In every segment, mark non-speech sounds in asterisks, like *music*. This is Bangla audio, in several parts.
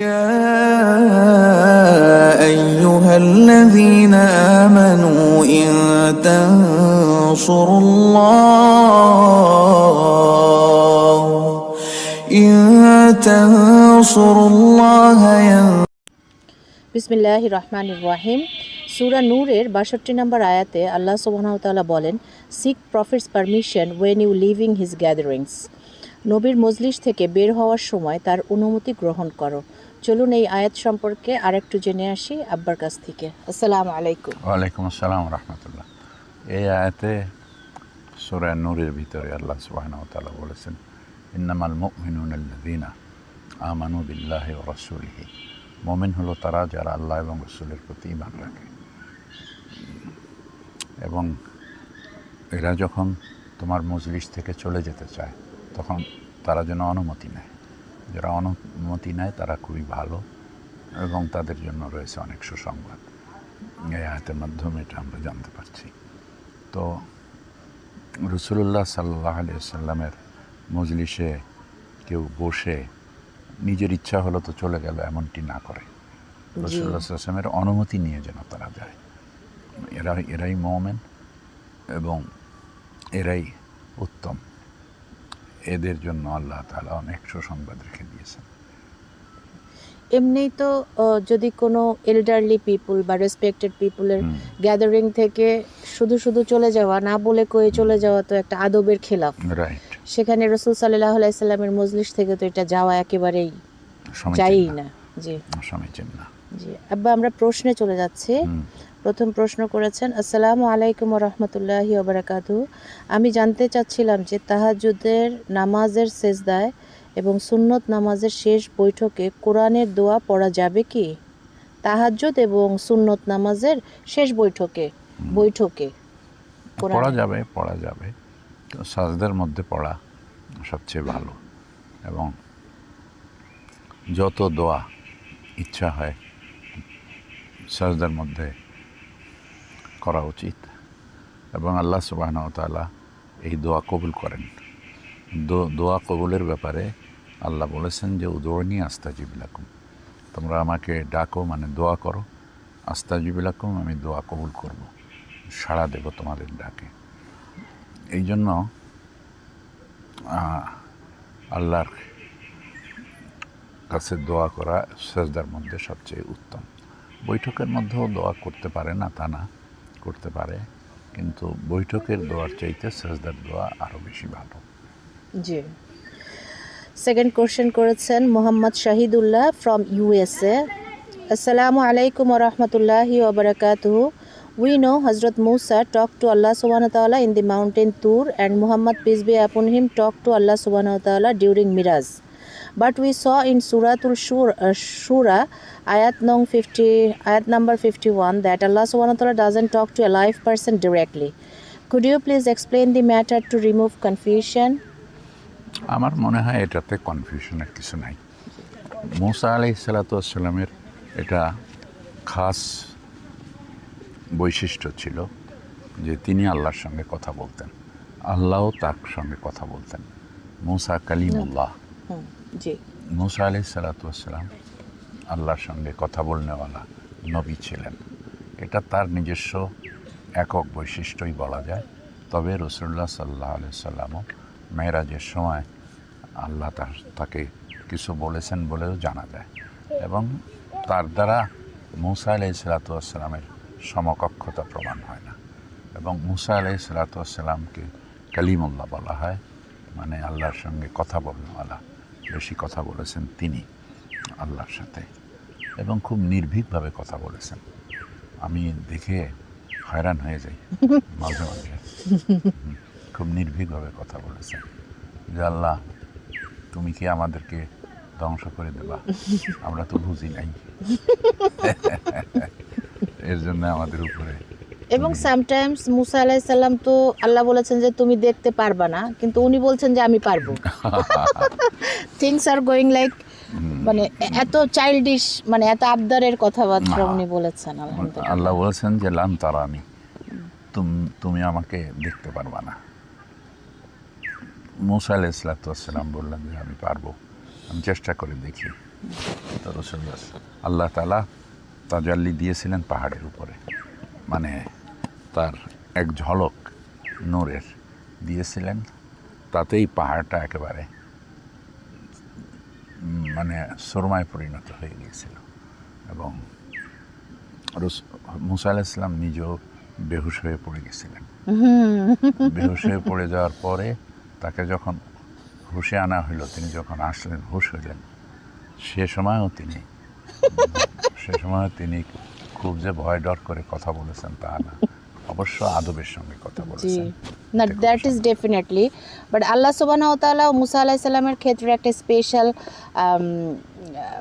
يا أيها الذين آمنوا إن تنصروا الله إن تنصروا الله ينصركم বিসমিল্লাহ রহমান রাহিম সুরা নূরের বাষট্টি নম্বর আয়াতে আল্লাহ সুবাহতাল্লাহ বলেন seek prophet's permission when you leaving his gatherings নবীর মজলিস থেকে বের হওয়ার সময় তার অনুমতি গ্রহণ করো চলুন এই আয়াত সম্পর্কে আরেকটু জেনে আসি আব্বার কাছ থেকে। আসসালামু আলাইকুম। ওয়ালাইকুম আসসালাম রহমতুল্লাহ। এই আয়াতে সুরা নূরের ভিতরে আল্লাহ তাআলা বলেছেন, ইন্নামাল মুমিনুন আল্লাযীনা আমানু বিল্লাহি ওয়া রাসূলিহি। মুমিন হলো তারা যারা আল্লাহ এবং রসুলের প্রতি ঈমান রাখে। এবং এরা যখন তোমার মজলিস থেকে চলে যেতে চায়, তখন তারা যেন অনুমতি নেয়। যারা অনুমতি নেয় তারা খুবই ভালো এবং তাদের জন্য রয়েছে অনেক সুসংবাদ। এই আয়াতের মাধ্যমে এটা আমরা জানতে পারছি। তো রসুল্লাহ সাল্লাহ আলি সাল্লামের মজলিসে কেউ বসে নিজের ইচ্ছা হলো তো চলে গেল এমনটি না করে। রসুল্লাহ সাল্লামের অনুমতি নিয়ে যেন তারা যায়। এরা এরাই মোমেন এবং এরাই উত্তম। এদের জন্য আল্লাহ তালা অনেক সুসংবাদ রেখে দিয়েছেন। এমনিই তো যদি কোনো এল্ডারলি পিপুল বা রেসপেক্টেড পিপুলের গ্যাদারিং থেকে শুধু শুধু চলে যাওয়া না বলে কয়ে চলে যাওয়া তো একটা আদবের খেলাফ। সেখানে রসুল সাল্লাহ আলাইসাল্লামের মজলিস থেকে তো এটা যাওয়া একেবারেই যাই না। জি। না। জি। আব্বা আমরা প্রশ্নে চলে যাচ্ছি। প্রথম প্রশ্ন করেছেন, আসসালামু আলাইকুম রহমতুল্লাহি ওবরাকাতু আমি জানতে চাচ্ছিলাম যে তাহাজুদের নামাজের সেজদায় এবং সুন্নত নামাজের শেষ বৈঠকে কোরআনের দোয়া পড়া যাবে কি? তাহাজ্জুদ এবং সুন্নত নামাজের শেষ বৈঠকে বৈঠকে পড়া যাবে পড়া যাবে। সাজদের মধ্যে পড়া সবচেয়ে ভালো এবং যত দোয়া ইচ্ছা হয়, সাজদার মধ্যে করা উচিত। এবং আল্লাহ সুবাহন তাআলা এই দোয়া কবুল করেন। দোয়া কবুলের ব্যাপারে আল্লাহ বলেছেন যে উদরণী আস্তা জিবিলাকুম তোমরা আমাকে ডাকো মানে দোয়া করো আস্তা জিবিলাকুম আমি দোয়া কবুল করব, সাড়া দেব তোমাদের ডাকে। এই জন্য আল্লাহর কাছে দোয়া করা সেজদার মধ্যে সবচেয়ে উত্তম। বৈঠকের মধ্যেও দোয়া করতে পারে না তা না। করতে পারে, কিন্তু বৈঠকের দোয়ার চাইতে সাজদার দোয়া আরও বেশি ভালো। জি। সেকেন্ড কোশ্চেন করেছেন মোহাম্মদ শাহিদুল্লাহ ফ্রম ইউএসএ আসসালামু আলাইকুম রহমতুল্লাহি ওবরাকাতু উই নো হজরত মুসা টক টু আল্লাহ সুবাহতাল্লাহ ইন দি মাউন্টেন তুর and Muhammad peace be upon him talk to Allah সুবাহতাল্লাহ ডিউরিং মিরাজ But we saw in Suratul Shura, uh, Shura ayat, nung 50, ayat number 51 that Allah subhanahu wa doesn't talk to a live person directly. Could you please explain the matter to remove confusion? আমার মনে হয় এটাতে কনফিউশনের কিছু নাই মুসা আলি সালাতামের এটা খাস বৈশিষ্ট্য ছিল যে তিনি আল্লাহর সঙ্গে কথা বলতেন আল্লাহও তার সঙ্গে কথা বলতেন মুসা কালিমুল্লাহ মুসা আলি সালাতাম আল্লাহর সঙ্গে কথা বলনেওয়ালা নবী ছিলেন। এটা তার নিজস্ব একক বৈশিষ্ট্যই বলা যায়। তবে রসুল্লাহ সাল্লাহ আলি সাল্লামও মেয়েরাজের সময় আল্লাহ তার, তাকে কিছু বলেছেন বলেও জানা যায়। এবং তার দ্বারা মুসা আলাই সালাতামের সমকক্ষতা প্রমাণ হয় না। এবং মুসা আলাই সালাতামকে কালিমুল্লাহ বলা হয় মানে আল্লাহর সঙ্গে কথা বলনেওয়ালা। বেশি কথা বলেছেন তিনি আল্লাহর সাথে এবং খুব নির্ভীকভাবে কথা বলেছেন। আমি দেখে হয়রান হয়ে যাই *laughs* মাঝে মাঝে। খুব নির্ভীকভাবে কথা বলেছেন। যে আল্লাহ তুমি কি আমাদেরকে ধ্বংস করে দেবা? আমরা তো বুঝি নাই। *laughs* এর জন্য আমাদের উপরে এবং সামটাইমস মুসা আলাইসাল্লাম তো আল্লাহ বলেছেন যে তুমি দেখতে পারবা না কিন্তু উনি বলছেন যে আমি পারব। থিংস আর গোয়িং লাইক মানে এত চাইল্ডিশ মানে এত আবদারের কথাবার্তা উনি বলেছেন আল্লাহ বলেছেন যে লান তারানি তুম- তুমি আমাকে দেখতে পারবা না। মুসা আলাহ ইসলাতাম বললেন যে আমি পারব। আমি চেষ্টা করে দেখি। তো রসুল্লাহ আল্লাহ তালা তাজাল্লি দিয়েছিলেন পাহাড়ের উপরে। মানে তার এক ঝলক নূরের দিয়েছিলেন। তাতেই পাহাড়টা একেবারে মানে সুরমায় পরিণত হয়ে গিয়েছিল এবং রস- মুসা আলাহ ইসলাম নিজেও বেহুশ হয়ে পড়ে গেছিলেন। বেহুশ হয়ে পড়ে যাওয়ার পরে তাকে যখন হুশে আনা হইল তিনি যখন আসলেন হুশ হইলেন সে সময়ও তিনি সে সময় তিনি খুব যে ভয় ডর করে কথা বলেছেন তা না। অবশ্য আদবের সঙ্গে কথা বলেছেন। না that is definitely but Allah সুবাহ তাআলা মুসা আলাইহিস সালামের ক্ষেত্রে একটা স্পেশাল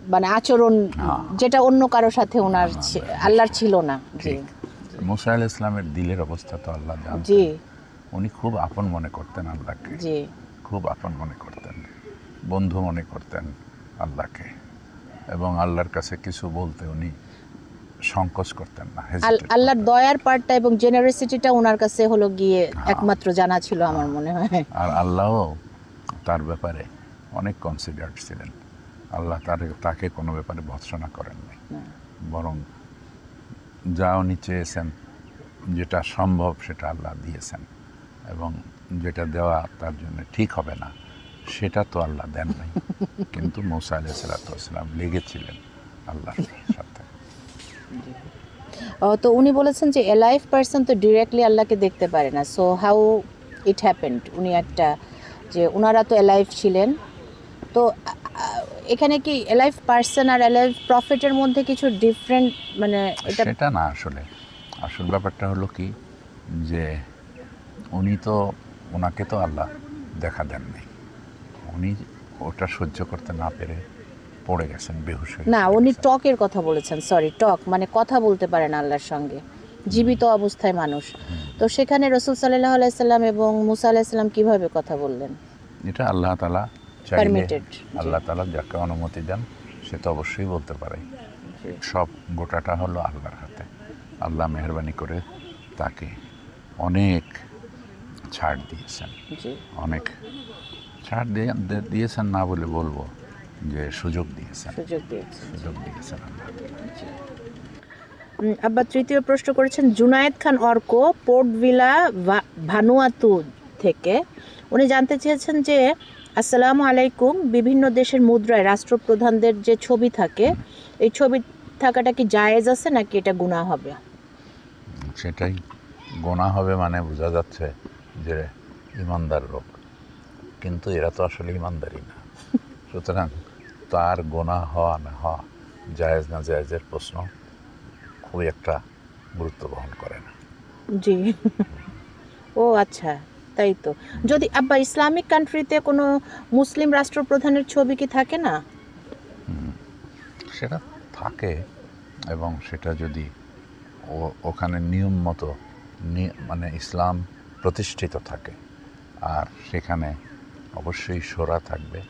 মানে আচরণ হ্যাঁ। যেটা অন্য কারোর সাথে ওনার ছি- আল্লাহর ছিল না। জি। মুসা আল ইসলামের দিলের অবস্থা তো আল্লাহ জি। উনি খুব আপন মনে করতেন আল্লাহকে। জি। খুব আপন মনে করতেন। বন্ধু মনে করতেন আল্লাহকে। এবং আল্লাহর কাছে কিছু বলতে উনি সংকোচ করতেন না আল্লাহর দয়ার পার্টটা এবং জেনারেসিটিটা ওনার কাছে হলো গিয়ে হ্যাঁ। একমাত্র জানা ছিল আমার মনে হয়। আর আল্লাহও তার ব্যাপারে অনেক কনসিডার্ড ছিলেন। আল্লাহ তার তাকে কোনো ব্যাপারে ভৎসনা করেন নাই। বরং যা উনি চেয়েছেন যেটা সম্ভব সেটা আল্লাহ দিয়েছেন এবং যেটা দেওয়া তার জন্য ঠিক হবে না সেটা তো আল্লাহ দেন নাই। *laughs* কিন্তু মৌসা আলাহ সালাতাম লেগেছিলেন আল্লাহর সাথে। তো উনি বলেছেন যে এলাইভ পার্সন তো ডিরেক্টলি আল্লাহকে দেখতে পারে না। সো হাউ ইট হ্যাপেন্ড উনি একটা যে ওনারা তো এলাইভ ছিলেন। তো এখানে কি এলাইভ পার্সন আর এলাইভ প্রফিটের মধ্যে কিছু ডিফারেন্ট মানে এটা সেটা না আসলে। আসল ব্যাপারটা হলো কি যে, উনি তো ওনাকে তো আল্লাহ দেখা দেননি। উনি ওটা সহ্য করতে না পেরে পড়ে গেছেন বেহুশ না উনি। টকের কথা বলেছেন সরি টক মানে কথা বলতে পারেন আল্লাহর সঙ্গে। জীবিত অবস্থায় মানুষ। তো সেখানে রসুল সাল্লাহ আলাইসাল্লাম এবং মুসা আলাইসাল্লাম কীভাবে কথা বললেন? এটা আল্লাহ তালা চাইলে আল্লাহ তালা যাকে অনুমতি দেন সে তো অবশ্যই বলতে পারে। সব গোটাটা হলো আল্লাহর হাতে। আল্লাহ মেহরবানি করে তাকে অনেক ছাড় দিয়েছেন। অনেক ছাড় দিয়ে দিয়েছেন না বলে বলব। যে সুযোগ দিয়েছেন। সুযোগ দিয়েছে সুযোগ দিয়েছেন আব্বা তৃতীয় প্রশ্ন করেছেন জুনায়েদ খান অর্ক পোর্ট ভিলা ভানুয়াতু থেকে। উনি জানতে চেয়েছেন যে আসসালামু আলাইকুম বিভিন্ন দেশের মুদ্রায় রাষ্ট্রপ্রধানদের যে ছবি থাকে এই ছবি থাকাটা কি জায়েজ আছে নাকি এটা গুনাহ হবে? সেটাই গোনা হবে মানে বোঝা যাচ্ছে যে ইমানদার লোক। কিন্তু এরা তো আসলে ইমানদারই না। সুতরাং তার গোনা হওয়া না হওয়া জায়েজ না জায়েজের প্রশ্ন খুবই একটা গুরুত্ব বহন করে না। জি। ও আচ্ছা তাই তো। যদি আব্বা ইসলামিক কান্ট্রিতে কোনো মুসলিম রাষ্ট্রপ্রধানের ছবি কি থাকে না? সেটা থাকে এবং সেটা যদি ও- ওখানে নিয়ম মতো মানে ইসলাম প্রতিষ্ঠিত থাকে আর সেখানে অবশ্যই সোরা থাকবে।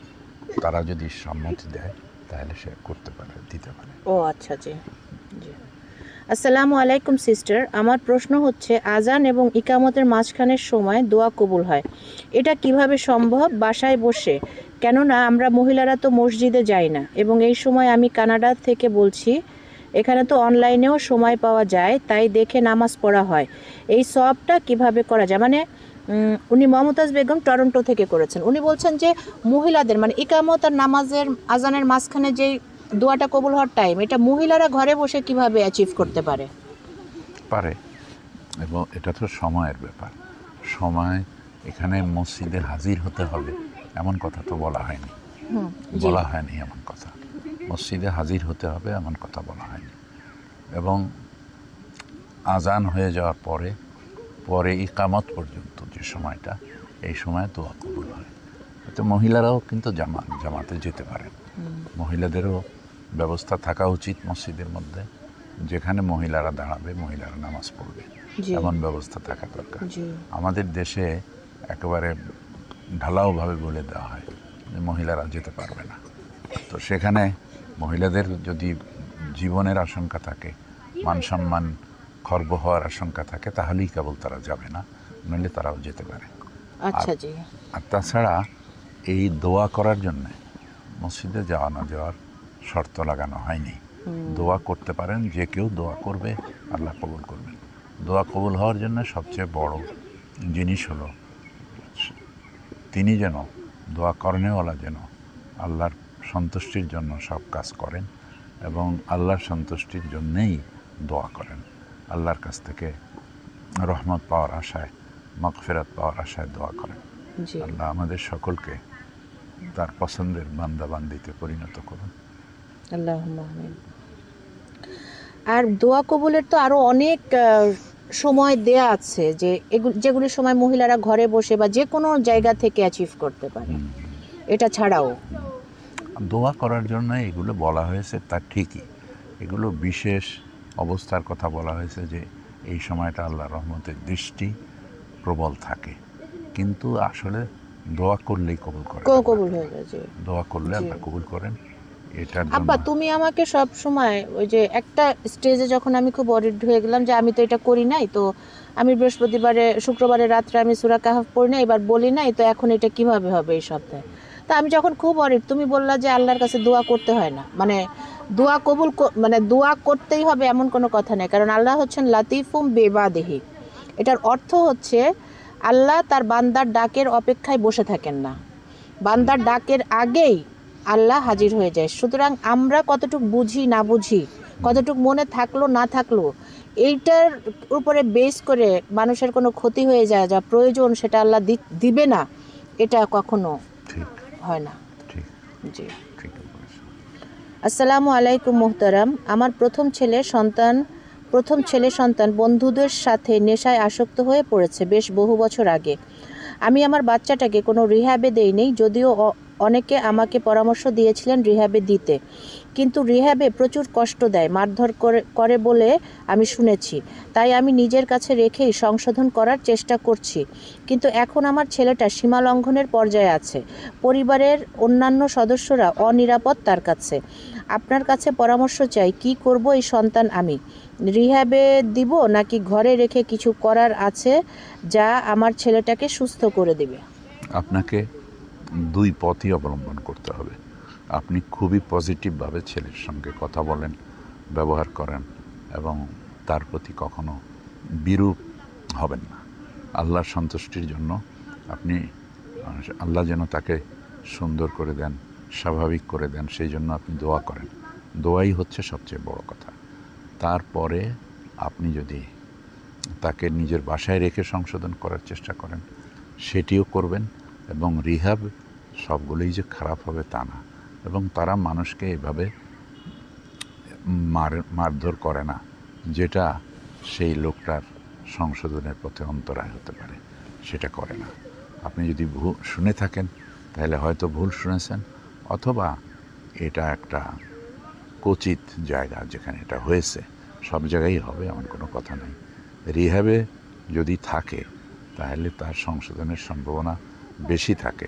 তারা যদি সম্মতি দেয়, তাহলে সে করতে পারে, দিতে পারে। ও আচ্ছা জি জি। আসসালামু আলাইকুম, সিস্টার। আমার প্রশ্ন হচ্ছে, আজান এবং ইকামতের মাঝখানের সময় দোয়া কবুল হয়। এটা কীভাবে সম্ভব? বাসায় বসে। কেননা, আমরা মহিলারা তো মসজিদে যাই না। এবং এই সময় আমি কানাডা থেকে বলছি, এখানে তো অনলাইনেও সময় পাওয়া যায়, তাই দেখে নামাজ পড়া হয়। এই সবটা কীভাবে করা যায়? মানে উনি মমতাজ বেগম টরন্টো থেকে করেছেন। উনি বলছেন যে মহিলাদের মানে ইকামত আর নামাজের আজানের মাঝখানে যে দোয়াটা কবুল হওয়ার টাইম এটা মহিলারা ঘরে বসে কীভাবে অ্যাচিভ করতে পারে? পারে। এবং এটা তো সময়ের ব্যাপার। সময় এখানে মসজিদে হাজির হতে হবে এমন কথা তো বলা হয়নি। বলা হয়নি এমন কথা। মসজিদে হাজির হতে হবে এমন কথা বলা হয়নি। এবং আজান হয়ে যাওয়ার পরে পরে ইকামত পর্যন্ত যে সময়টা এই সময় দোয়া কবুল হয়। এতে মহিলারাও কিন্তু জামা জামাতে যেতে পারেন। মহিলাদেরও ব্যবস্থা থাকা উচিত মসজিদের মধ্যে। যেখানে মহিলারা দাঁড়াবে মহিলারা নামাজ পড়বে। এমন ব্যবস্থা থাকা দরকার। আমাদের দেশে একেবারে ঢালাওভাবে বলে দেওয়া হয় যে মহিলারা যেতে পারবে না। তো সেখানে মহিলাদের যদি জীবনের আশঙ্কা থাকে মান সম্মান খর্ব হওয়ার আশঙ্কা থাকে তাহলেই কেবল তারা যাবে না নইলে তারাও যেতে পারে। আচ্ছা জি। আর তাছাড়া এই দোয়া করার জন্যে মসজিদে যাওয়া না যাওয়ার শর্ত লাগানো হয়নি। দোয়া করতে পারেন যে কেউ দোয়া করবে আল্লাহ কবুল করবেন। দোয়া কবুল হওয়ার জন্য সবচেয়ে বড় জিনিস হলো তিনি যেন দোয়া করেনেওয়ালা যেন আল্লাহর সন্তুষ্টির জন্য সব কাজ করেন এবং আল্লাহর সন্তুষ্টির জন্যেই দোয়া করেন। আল্লাহর কাছ থেকে রহমত পাওয়ার আশায় মগফেরাত পাওয়ার আশায় দোয়া করেন। আল্লাহ আমাদের সকলকে তার পছন্দের বান্দাবান্দিতে পরিণত করুন। আল্লাহ আর দোয়া কবুলের তো আরও অনেক সময় দেয়া আছে যে যেগুলি সময় মহিলারা ঘরে বসে বা যে কোনো জায়গা থেকে অ্যাচিভ করতে পারে। এটা ছাড়াও। দোয়া করার জন্য এগুলো বলা হয়েছে তা ঠিকই। এগুলো বিশেষ অবস্থার কথা বলা হয়েছে যে এই সময়টা আল্লাহ রহমতের দৃষ্টি প্রবল থাকে। কিন্তু আসলে দোয়া করলেই কবুল করে কবুল হয়ে গেছে দোয়া করলে। আল্লাহ কবুল করেন। এটার আব্বা তুমি আমাকে সব সময় ওই যে একটা স্টেজে যখন আমি খুব অরিড হয়ে গেলাম যে আমি তো এটা করি নাই তো আমি বৃহস্পতিবারে শুক্রবারে রাত্রে আমি সুরা কাহাফ পড়ি না এবার বলি নাই তো এখন এটা কীভাবে হবে এই সপ্তাহে? তা আমি যখন খুব অরিড তুমি বললা যে আল্লাহর কাছে দোয়া করতে হয় না। মানে দোয়া কবুল মানে দোয়া করতেই হবে এমন কোনো কথা নেই। কারণ আল্লাহ হচ্ছেন লাতিফুম বেবাদেহি। এটার অর্থ হচ্ছে আল্লাহ তার বান্দার ডাকের অপেক্ষায় বসে থাকেন না। বান্দার ডাকের আগেই আল্লাহ হাজির হয়ে যায়। সুতরাং আমরা কতটুক বুঝি না বুঝি কতটুক মনে থাকল না থাকল এইটার উপরে বেস করে মানুষের কোনো ক্ষতি হয়ে যায় যা প্রয়োজন সেটা আল্লাহ দিবে না এটা কখনো হয় না। জি। আসসালামু আলাইকুম, মোহতারাম। আমার প্রথম ছেলে সন্তান, প্রথম ছেলে সন্তান বন্ধুদের সাথে নেশায় আসক্ত হয়ে পড়েছে বেশ বহু বছর আগে। আমি আমার বাচ্চাটাকে কোনো রিহ্যাবে দেইনি, যদিও অনেকে আমাকে পরামর্শ দিয়েছিলেন রিহ্যাবে দিতে। কিন্তু রিহ্যাবে প্রচুর কষ্ট দেয়, মারধর করে করে বলে আমি শুনেছি। তাই আমি নিজের কাছে রেখেই সংশোধন করার চেষ্টা করছি। কিন্তু এখন আমার ছেলেটা সীমা লঙ্ঘনের পর্যায়ে আছে। পরিবারের অন্যান্য সদস্যরা অনিরাপদ তার কাছে। আপনার কাছে পরামর্শ চাই, কি করব এই সন্তান আমি? রিহ্যাবে দিব নাকি ঘরে রেখে কিছু করার আছে যা আমার ছেলেটাকে সুস্থ করে দেবে? আপনাকে দুই পথই অবলম্বন করতে হবে। আপনি খুবই পজিটিভভাবে ছেলের সঙ্গে কথা বলেন, ব্যবহার করেন এবং তার প্রতি কখনো বিরূপ হবেন না। আল্লাহর সন্তুষ্টির জন্য আপনি, আল্লাহ যেন তাকে সুন্দর করে দেন, স্বাভাবিক করে দেন, সেই জন্য আপনি দোয়া করেন। দোয়াই হচ্ছে সবচেয়ে বড় কথা। তারপরে আপনি যদি তাকে নিজের বাসায় রেখে সংশোধন করার চেষ্টা করেন, সেটিও করবেন এবং রিহাব সবগুলোই যে খারাপ হবে তা না। এবং তারা মানুষকে এভাবে মার, মারধর করে না, যেটা সেই লোকটার সংশোধনের পথে অন্তরায় হতে পারে, সেটা করে না। আপনি যদি ভুল শুনে থাকেন, তাহলে হয়তো ভুল শুনেছেন, অথবা এটা একটা কচিত জায়গা যেখানে এটা হয়েছে, সব জায়গায় হবে, এমন কোনো কথা নেই। রিহ্যাবে যদি থাকে, তাহলে তার সংশোধনের সম্ভাবনা বেশি থাকে।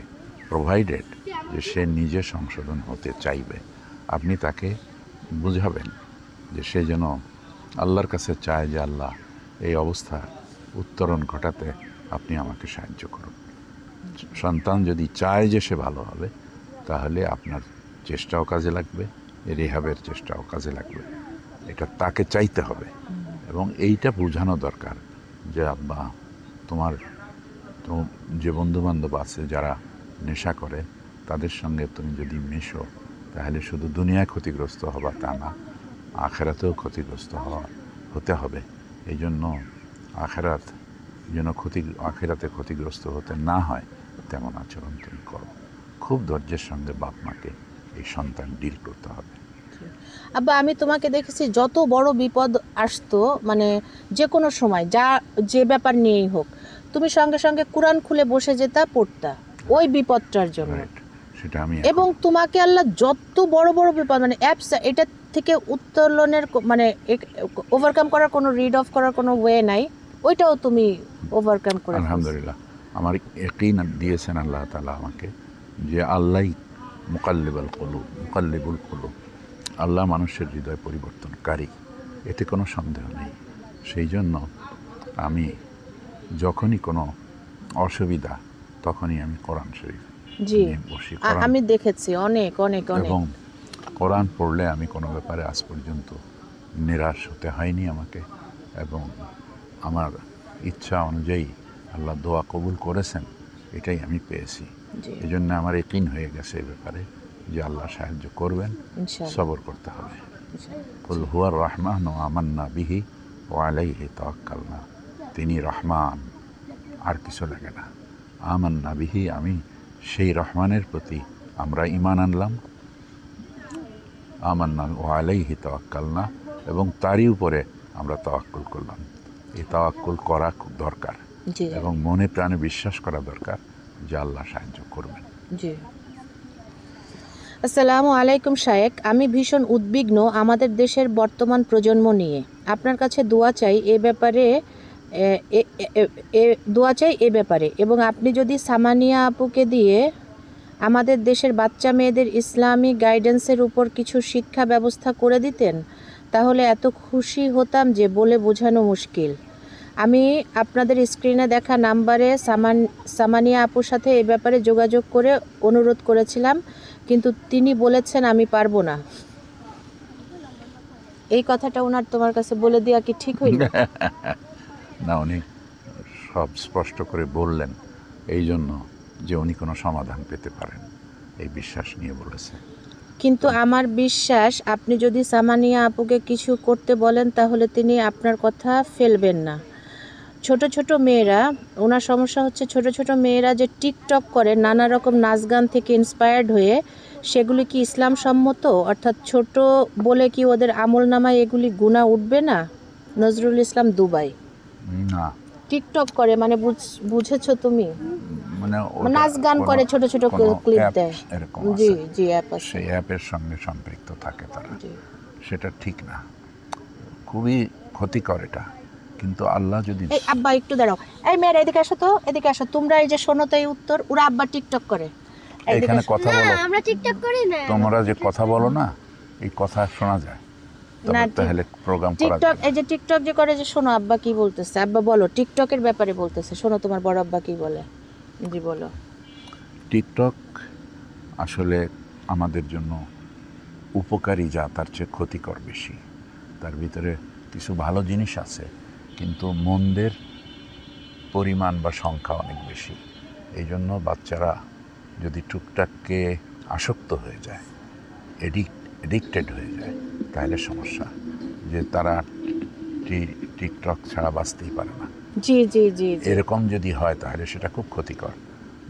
প্রোভাইডেড যে সে নিজে সংশোধন হতে চাইবে। আপনি তাকে বুঝাবেন যে সে যেন আল্লাহর কাছে চায় যে আল্লাহ এই অবস্থা উত্তরণ ঘটাতে আপনি আমাকে সাহায্য করুন। সন্তান যদি চায় যে সে ভালো হবে, তাহলে আপনার চেষ্টাও কাজে লাগবে, রেহাবের চেষ্টাও কাজে লাগবে। এটা তাকে চাইতে হবে এবং এইটা বোঝানো দরকার যে আব্বা, তোমার তো যে বন্ধুবান্ধব আছে যারা নেশা করে, তাদের সঙ্গে তুমি যদি মেশো, তাহলে শুধু দুনিয়ায় ক্ষতিগ্রস্ত হবা তা না, আখেরাতেও ক্ষতিগ্রস্ত হওয়া হতে হবে। এই জন্য আখেরাত যেন ক্ষতি, আখেরাতে ক্ষতিগ্রস্ত হতে না হয়, তেমন আচরণ তুমি করো। খুব ধৈর্যের সঙ্গে বাপ মাকে এই সন্তান ডিল করতে হবে। আব্বা, আমি তোমাকে দেখেছি যত বড় বিপদ আসতো মানে যে কোনো সময়, যা, যে ব্যাপার নিয়েই হোক, তুমি সঙ্গে সঙ্গে কোরআন খুলে বসে যেতা, পড়তা। ওই বিপদটার জন্য। সেটা আমি এবং তোমাকে আল্লাহ যত বড় বড় বিপদ মানে অ্যাপস এটা থেকে উত্তোলনের মানে ওভারকাম করার কোনো রিড অফ করার কোনো ওয়ে নাই ওইটাও তুমি ওভারকাম করে আলহামদুলিল্লাহ। আমার একই দিয়েছেন আল্লাহ তালা আমাকে যে আল্লাহ মুকাল্লিবাল কলু মুকাল্লিবুল কলু আল্লাহ মানুষের হৃদয় পরিবর্তনকারী এতে কোনো সন্দেহ নেই। সেই জন্য আমি যখনই কোনো অসুবিধা তখনই আমি কোরআন শরীফ জি। বসি। কোরআন আমি দেখেছি অনেক অনেক অনেক। এবং কোরআন পড়লে আমি কোনো ব্যাপারে আজ পর্যন্ত নিরাশ হতে হয়নি আমাকে এবং আমার ইচ্ছা অনুযায়ী আল্লাহ দোয়া কবুল করেছেন এটাই আমি পেয়েছি। এই জন্য আমার একিন হয়ে গেছে এই ব্যাপারে যে আল্লাহ সাহায্য করবেন সবর করতে হবে। কুল হুয়ার রহমান ও আমান্না বিহি ও আলাইহি তাওয়াক্কালনা। তিনি রহমান আর কিছু লাগে না। আমান্না বিহি আমি সেই রহমানের প্রতি আমরা ইমান আনলাম। আমান্না ও আলাইহি তাওয়াক্কালনা এবং তারই উপরে আমরা তাওয়াক্কুল করলাম। এই তাওয়াক্কুল করা খুব দরকার এবং মনে প্রাণে বিশ্বাস করা দরকার যে আল্লাহ সাহায্য করবেন। জি। আসসালামু আলাইকুম শায়েক আমি ভীষণ উদ্বিগ্ন আমাদের দেশের বর্তমান প্রজন্ম নিয়ে। আপনার কাছে দোয়া চাই এ ব্যাপারে এ, দোয়া চাই এ ব্যাপারে। এবং আপনি যদি সামানিয়া আপুকে দিয়ে আমাদের দেশের বাচ্চা মেয়েদের ইসলামিক গাইডেন্সের উপর কিছু শিক্ষা ব্যবস্থা করে দিতেন তাহলে এত খুশি হতাম যে বলে বোঝানো মুশকিল। আমি আপনাদের স্ক্রিনে দেখা নাম্বারে সামান সামানিয়া আপুর সাথে এ ব্যাপারে যোগাযোগ করে অনুরোধ করেছিলাম কিন্তু তিনি বলেছেন আমি পারব না। এই কথাটা ওনার তোমার কাছে বলে দেওয়া কি ঠিক হইল? *laughs* না, উনি সব স্পষ্ট করে বললেন এই জন্য যে উনি কোনো সমাধান পেতে পারেন। এই বিশ্বাস নিয়ে বলেছে। কিন্তু আমার বিশ্বাস, আপনি যদি সামানিয়া আপুকে কিছু করতে বলেন, তাহলে তিনি আপনার কথা ফেলবেন না। ছোট ছোট মেয়েরা, ওনার সমস্যা হচ্ছে ছোট ছোট মেয়েরা যে টিকটক করে নানা রকম নাচ গান থেকে ইন্সপায়ার্ড হয়ে, সেগুলি কি ইসলাম সম্মত? অর্থাৎ ছোট বলে কি ওদের আমল নামায় এগুলি গুণা উঠবে না? নজরুল ইসলাম দুবাই। না। টিকটক করে মানে বুঝ- বুঝেছ তুমি? মানে নাচ গান করে ছোট ছোট ক্লিপ দেয়। জি জি অ্যাপ আছে। সেই অ্যাপের সঙ্গে সম্পৃক্ত থাকে তারা। সেটা ঠিক না। খুবই ক্ষতিকর এটা। কিন্তু আল্লাহ যদি এই আব্বা একটু দাঁড়াও। এই মেয়েরা এদিকে আসো তো এদিকে আসো। তোমরা এই যে শোনো তো এই উত্তর ওরা আব্বা টিকটক করে। এইদিকে এখানে কথা বলো। আমরা টিকটক করি না। তোমরা যে কথা বলো না এই কথা শোনা যায়। না, তাহলে প্রোগ্রাম টিকটক এই যে টিকটক যে করে যে শোনো আব্বা কি বলতেছে? আব্বা বলো টিকটকের ব্যাপারে বলতেছে। শোনো তোমার বড় আব্বা কি বলে? জি বলো। টিকটক আসলে আমাদের জন্য উপকারী যা তার চেয়ে ক্ষতিকর বেশি। তার ভিতরে কিছু ভালো জিনিস আছে কিন্তু মন্দের পরিমাণ বা সংখ্যা অনেক বেশি। এই জন্য বাচ্চারা যদি টুকটাককে আসক্ত হয়ে যায় এডিক্ট এডিক্টেড হয়ে যায় তাহলে সমস্যা। যে তারা টিকটক ছাড়া বাঁচতেই পারে না। জি জি জি এরকম যদি হয় তাহলে সেটা খুব ক্ষতিকর।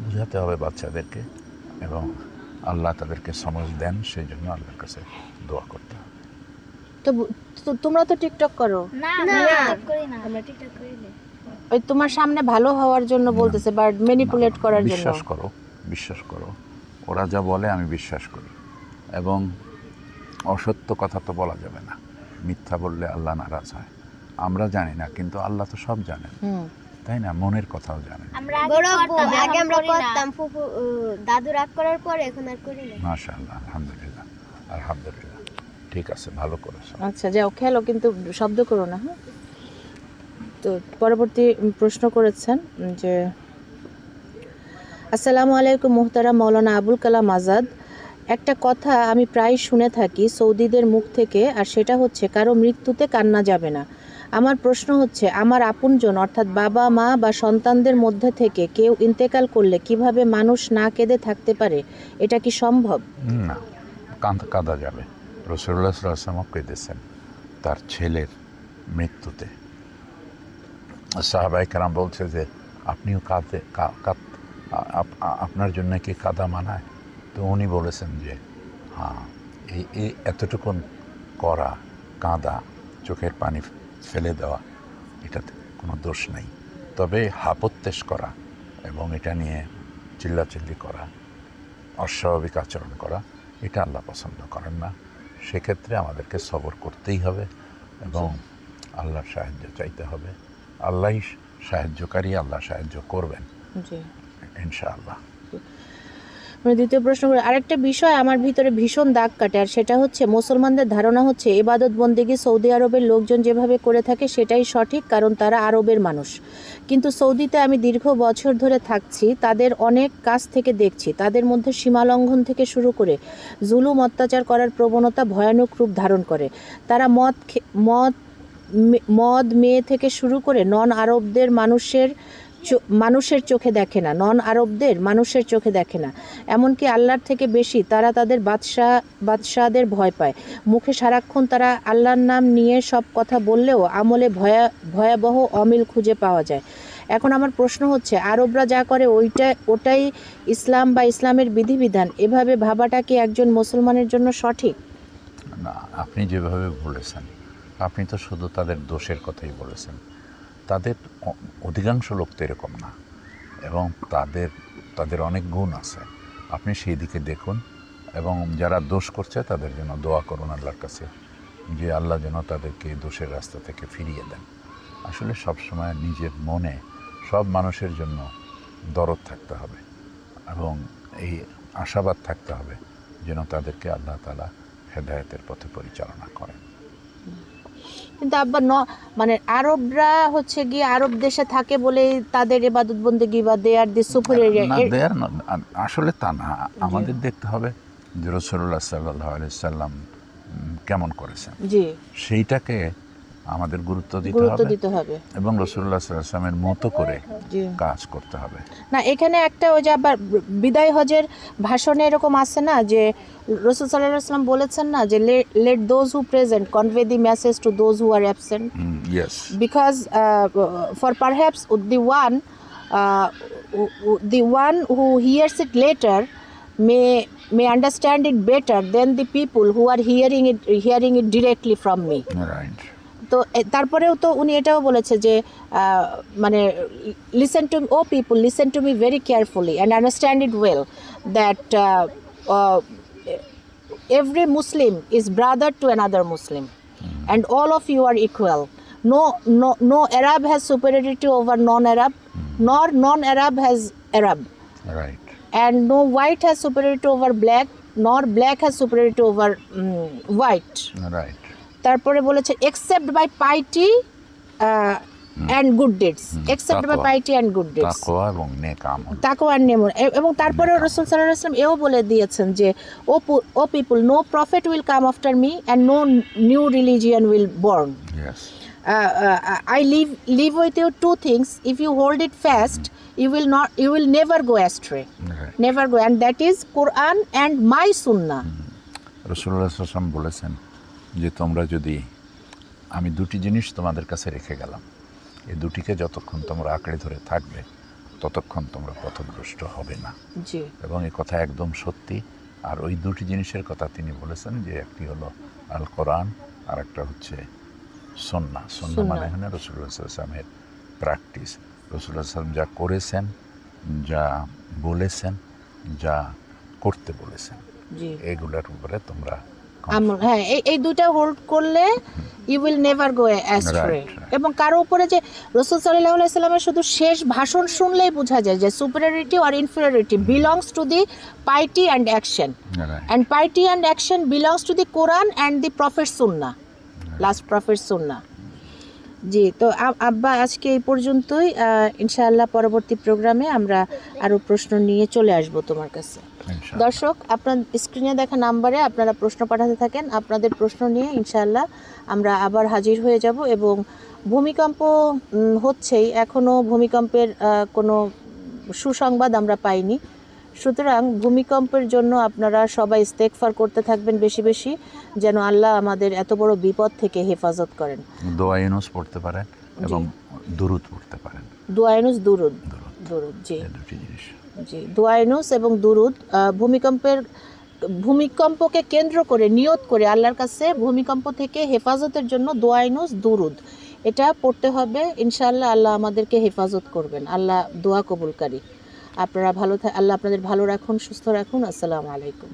বোঝাতে হবে বাচ্চাদেরকে এবং আল্লাহ তাদেরকে সমজ দেন সেই জন্য আল্লাহর কাছে দোয়া করতে হবে। তো তোমরা তো টিকটক করো? না আমরা করি না। আমরা টিকটক করি না। ওই তোমার সামনে ভালো হওয়ার জন্য বলতেছে বা ম্যানিপুলেট করার জন্য। বিশ্বাস করো বিশ্বাস করো। ওরা যা বলে আমি বিশ্বাস করি। এবং অসত্য কথা তো বলা যাবে না। মিথ্যা বললে আল্লাহ নারাজ হয়। আমরা জানি না কিন্তু আল্লাহ তো সব জানেন। হুম। তাই না? মনের কথাও জানেন। আগে আমরা করতাম ফুফু দাদু রাগ করার পরে এখন আর করি না। মাশা আলহামদুলিল্লাহ আলহামদুলিল্লাহ। ঠিক আছে ভালো করেছ। আচ্ছা যাও খেলো কিন্তু শব্দ করো না হ্যাঁ? তো পরবর্তী প্রশ্ন করেছেন যে আসসালামু আলাইকুম মোহতারা মৌলানা আবুল কালাম আজাদ। একটা কথা আমি প্রায় শুনে থাকি সৌদিদের মুখ থেকে, আর সেটা হচ্ছে কারও মৃত্যুতে কান্না যাবে না। আমার প্রশ্ন হচ্ছে, আমার আপনজন, অর্থাৎ বাবা, মা বা সন্তানদের মধ্যে থেকে কেউ ইন্তেকাল করলে কীভাবে মানুষ না কেঁদে থাকতে পারে? এটা কি সম্ভব? না, কাঁদা যাবে। রসুল্লাহ কেঁদেছেন তার ছেলের মৃত্যুতে। সাহাবাই কারাম বলছে যে, আপনিও কাঁদ- আপনার জন্য কি কাদা মানায়? তো উনি বলেছেন যে হ্যাঁ এই এই এতটুকুন করা কাঁদা চোখের পানি ফেলে দেওয়া এটাতে কোনো দোষ নেই। তবে হাপত্যেশ করা এবং এটা নিয়ে চিল্লাচিল্লি করা অস্বাভাবিক আচরণ করা এটা আল্লাহ পছন্দ করেন না। সেক্ষেত্রে আমাদেরকে সবর করতেই হবে এবং আল্লাহর সাহায্য চাইতে হবে। আল্লাহই সাহায্যকারী আল্লাহ সাহায্য করবেন ইনশাআল্লাহ। মানে দ্বিতীয় প্রশ্ন করে, আরেকটা বিষয় আমার ভিতরে ভীষণ দাগ কাটে, আর সেটা হচ্ছে মুসলমানদের ধারণা হচ্ছে এবাদত বন্দেগী সৌদি আরবের লোকজন যেভাবে করে থাকে সেটাই সঠিক, কারণ তারা আরবের মানুষ। কিন্তু সৌদিতে আমি দীর্ঘ বছর ধরে থাকছি, তাদের অনেক কাজ থেকে দেখছি, তাদের মধ্যে সীমালঙ্ঘন থেকে শুরু করে জুলুম অত্যাচার করার প্রবণতা ভয়ানক রূপ ধারণ করে। তারা মদ মদ মদ মেয়ে থেকে শুরু করে নন আরবদের মানুষের মানুষের চোখে দেখে না নন আরবদের মানুষের চোখে দেখে না। এমনকি আল্লাহর থেকে বেশি তারা তাদের বাদশাহ বাদশাহদের ভয় পায়। মুখে সারাক্ষণ তারা আল্লাহর নাম নিয়ে সব কথা বললেও আমলে ভয়া, ভয়াবহ অমিল খুঁজে পাওয়া যায়। এখন আমার প্রশ্ন হচ্ছে, আরবরা যা করে ওইটা, ওটাই ইসলাম বা ইসলামের বিধিবিধান? এভাবে ভাবাটা কি একজন মুসলমানের জন্য সঠিক? না, আপনি যেভাবে বলেছেন, আপনি তো শুধু তাদের দোষের কথাই বলেছেন। তাদের অধিকাংশ লোক তো এরকম না। এবং তাদের তাদের অনেক গুণ আছে। আপনি সেই দিকে দেখুন এবং যারা দোষ করছে তাদের জন্য দোয়া করুন আল্লাহর কাছে যে আল্লাহ যেন তাদেরকে দোষের রাস্তা থেকে ফিরিয়ে দেন। আসলে সবসময় নিজের মনে সব মানুষের জন্য দরদ থাকতে হবে এবং এই আশাবাদ থাকতে হবে যেন তাদেরকে আল্লাহ তালা হেদায়তের পথে পরিচালনা করেন। কিন্তু আব্বা ন মানে আরবরা হচ্ছে গিয়ে আরব দেশে থাকে বলে তাদের এবাদত বন্দেগি বা দে আর দি দেয়ার আ- আসলে তা না। আমাদের দেখতে হবে যে রসুল্লাহ সাল্লাহ সাল্লাম কেমন করেছেন। জি। সেইটাকে আমাদের গুরুত্ব দিতে হবে এবং রসুল্লাহ সাল্লামের মতো করে কাজ করতে হবে। না এখানে একটা ওই যে আবার বিদায় হজের ভাষণে এরকম আছে না যে রসুল সাল্লাহ বলেছেন না যে let those who present convey the message to those who are absent yes because for perhaps the one the one who hears it later may may understand it better than the people who are hearing it hearing it directly from me right তো তারপরেও তো উনি এটাও বলেছে যে মানে listen to O people listen to me very carefully and understand it well that every Muslim is brother to another Muslim and all of you are equal no no no Arab has superiority over non Arab nor non Arab has Arab and no white has superiority over black nor black has superiority over white right তারপরে বলেছে except by piety and good deeds except by piety and good deeds তাকওয়া এবং নেক আমল আর নেমন। এবং তারপরে রসুল সাল্লাহ আসলাম এও বলে দিয়েছেন যে O O people no prophet will come after me and no new religion will born I leave leave with you two things if you hold it fast you will not you will never go astray never go and that is Quran and my সুন্না রসুল্লাহ বলেছেন যে তোমরা যদি আমি দুটি জিনিস তোমাদের কাছে রেখে গেলাম এই দুটিকে যতক্ষণ তোমরা আঁকড়ে ধরে থাকবে ততক্ষণ তোমরা পথভ্রষ্ট হবে না। এবং এই কথা একদম সত্যি। আর ওই দুটি জিনিসের কথা তিনি বলেছেন যে একটি হলো আল কোরআন আর একটা হচ্ছে সন্না সন্না মানে রসুল্লাহ আসলামের প্র্যাকটিস। রসুল্লাহ আসলাম যা করেছেন যা বলেছেন যা করতে বলেছেন এগুলোর উপরে তোমরা আমল হ্যাঁ এই এই দুইটা হোল্ড করলে you will never go astray. এবং কারও উপরে যে রসুল সাল্লাহ সাল্লামের শুধু শেষ ভাষণ শুনলেই বোঝা যায় যে superiority R inferiority belongs to the piety and action and piety and action belongs to the Quran and the prophet Sunnah last prophet সুন্না জি তো আব্বা আজকে এই পর্যন্তই। ইনশাআল্লাহ পরবর্তী প্রোগ্রামে আমরা আরও প্রশ্ন নিয়ে চলে আসব তোমার কাছে। দর্শক আপনার স্ক্রিনে দেখা নাম্বারে আপনারা প্রশ্ন পাঠাতে থাকেন। আপনাদের প্রশ্ন নিয়ে ইনশাআল্লাহ আমরা আবার হাজির হয়ে যাব এবং ভূমিকম্প হচ্ছেই। এখনও ভূমিকম্পের কোনো সুসংবাদ আমরা পাইনি। সুতরাং ভূমিকম্পের জন্য আপনারা সবাই ইস্তেকফার করতে থাকবেন বেশি বেশি যেন আল্লাহ আমাদের এত বড় বিপদ থেকে হেফাজত করেন। দোয়া ইউনুস পড়তে পারেন এবং দুরুদ পড়তে পারেন। দোয়াইনুস দুরুদ। দুরুদ। জি। দুটি জিনিস। জি দোয়াইনুস এবং দুরুদ ভূমিকম্পের, ভূমিকম্পকে কেন্দ্র করে, নিয়ত করে আল্লাহর কাছে ভূমিকম্প থেকে হেফাজতের জন্য দোয়াইনুস দুরুদ। এটা পড়তে হবে, ইনশাআল্লাহ আল্লাহ আমাদেরকে হেফাজত করবেন। আল্লাহ দোয়া কবুলকারী। আপনারা ভালো আল্লাহ আপনাদের ভালো রাখুন, সুস্থ রাখুন। আসসালামু আলাইকুম।